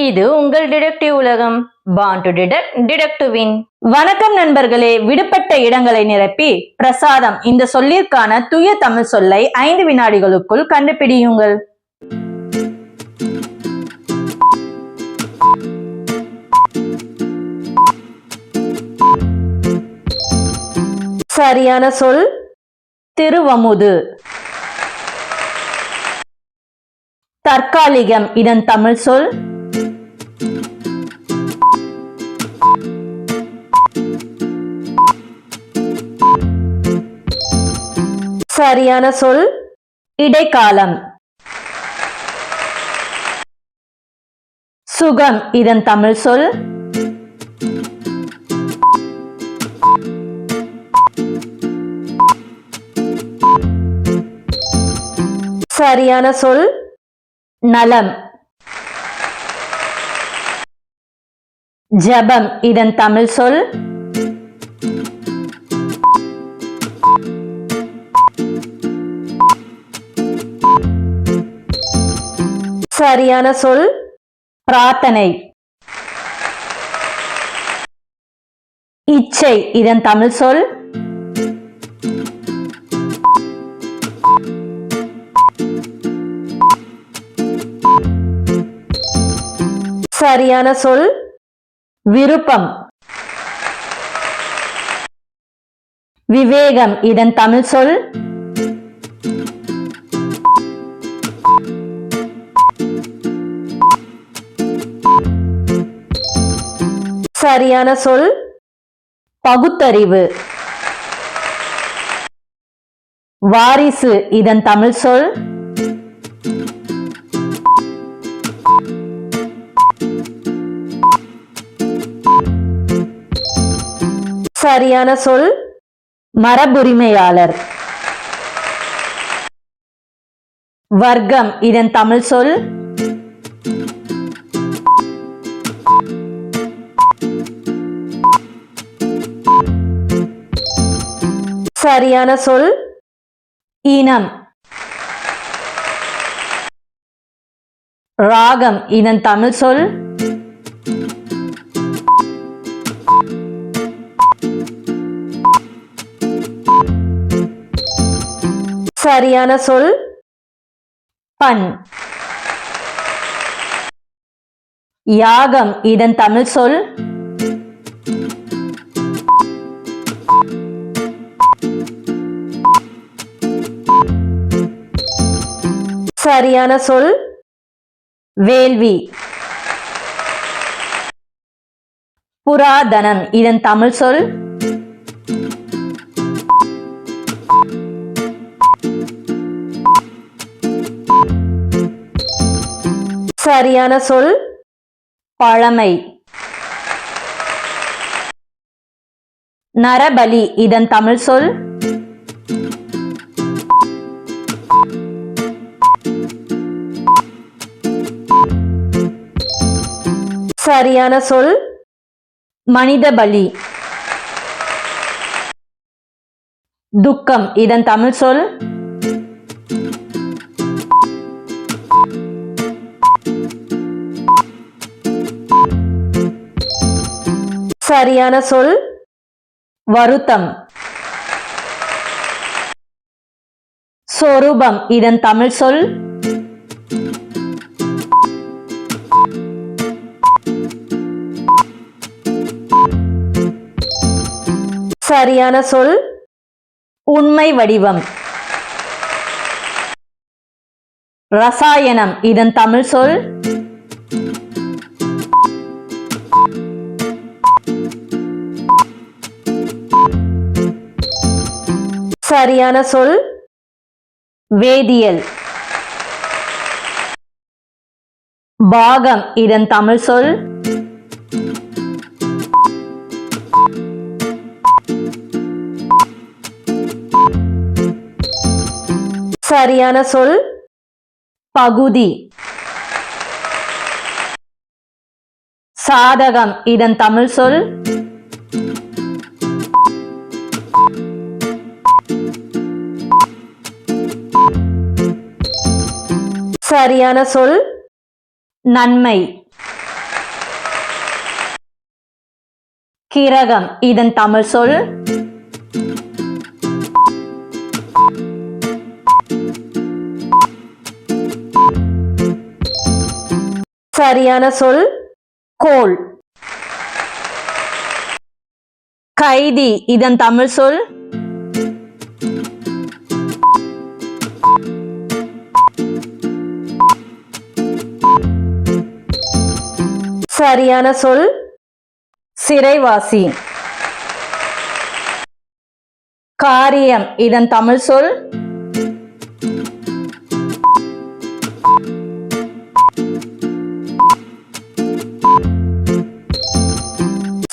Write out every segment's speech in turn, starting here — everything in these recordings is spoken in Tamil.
இது உங்கள் டிடெக்டிவ் உலகம். பாண்ட் டு டிடெக்ட் டிடெக்டிவின் வணக்கம் நண்பர்களே விடுபட்ட இடங்களை நிரப்பி பிரசாதம். இந்த சொல்லிற்கான தூய தமிழ் சொல்லை ஐந்து வினாடிகளுக்குள் கண்டுபிடியுங்கள். சரியான சொல் திருவமுது. தற்காலிகம் இதன் தமிழ் சொல் சரியான சொல் இடைக்காலம். சுகம் இதன் தமிழ் சொல். சரியான சொல் நலம். ஜபம் இதன் தமிழ் சொல். சரியான சொல்? பிரார்த்தனை. இச்சை இதன் தமிழ் சொல்? சரியான சொல்? விருப்பம். விவேகம் இதன் தமிழ் சொல்? சரியான சொல்? பகுத்தறிவு. வாரிசு இதன் தமிழ் சொல்? சரியான சொல்? மரபுரிமையாளர். வர்க்கம் இதன் தமிழ் சொல்? சரியான சொல்? இனம். ராகம் இதன் தமிழ் சொல்? சரியான சொல்? பண். யாகம் இதன் தமிழ் சொல்? சரியான சொல்? வேள்வி. புராதனம் இதன் தமிழ் சொல்? சரியான சொல்? பழமை. நரபலி இதன் தமிழ் சொல்? சரியான சொல்? மனித பலி. துக்கம். இதன் தமிழ் சொல்? சரியான சொல்? வருத்தம். சொரூபம். இதன் தமிழ் சொல்? சரியான சொல்? உண்மை வடிவம். ரசாயனம் இதன் தமிழ் சொல்? சரியான சொல்? வேதியியல். பாகம் இதன் தமிழ் சொல்? சரியான சொல் பகுதி. சாதகம் இதன் தமிழ் சொல் சரியான சொல் நன்மை. கிரகம் இதன் தமிழ் சொல் சரியான சொல் கோல். கைதி இதன் தமிழ் சொல்? சரியான சொல் சிறைவாசி. காரியம் இதன் தமிழ் சொல்?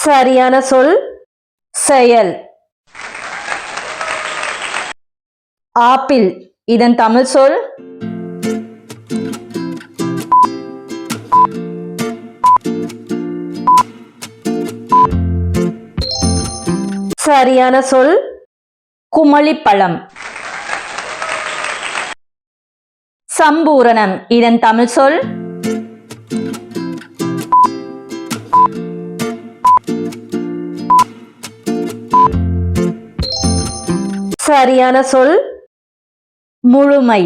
சரியான சொல் செயல். ஆப்பிள் இதன் தமிழ் சொல். சரியான சொல் குமளிப்பழம். சம்பூரணம் இதன் தமிழ் சொல். சரியான சொல்? முழுமை.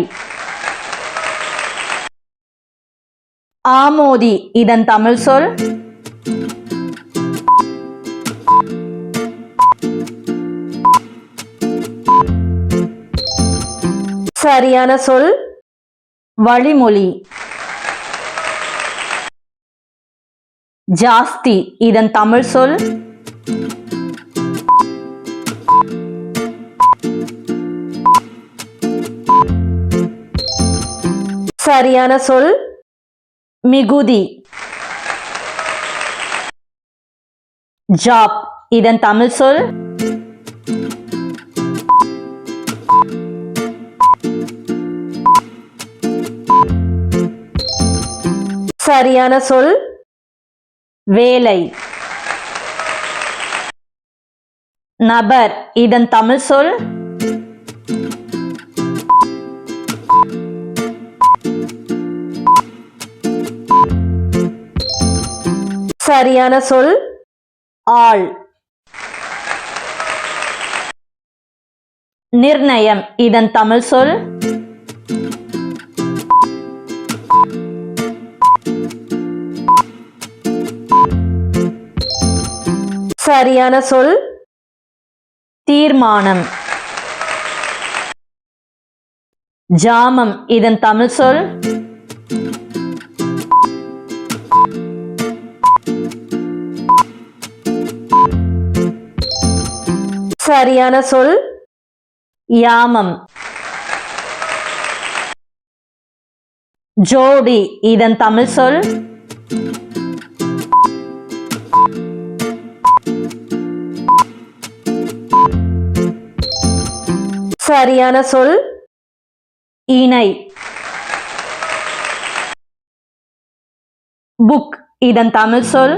ஆமோதி இதன் தமிழ் சொல்? சரியான சொல்? வழிமொழி. ஜாஸ்தி இதன் தமிழ் சொல்? சரியான சொல்? மிகுதி. ஜாப். இதன் தமிழ் சொல்? சரியான சொல்? வேலை. நபர். இதன் தமிழ் சொல்? சரியான சொல் ஆள். நிர்ணயம். இதன் தமிழ் சொல் சரியான சொல் தீர்மானம். ஜாமம். இதன் தமிழ் சொல் சரியான சொல்? யாமம். ஜோடி இதன் தமிழ் சொல்? சரியான சொல்? இணை. புக் இதன் தமிழ் சொல்?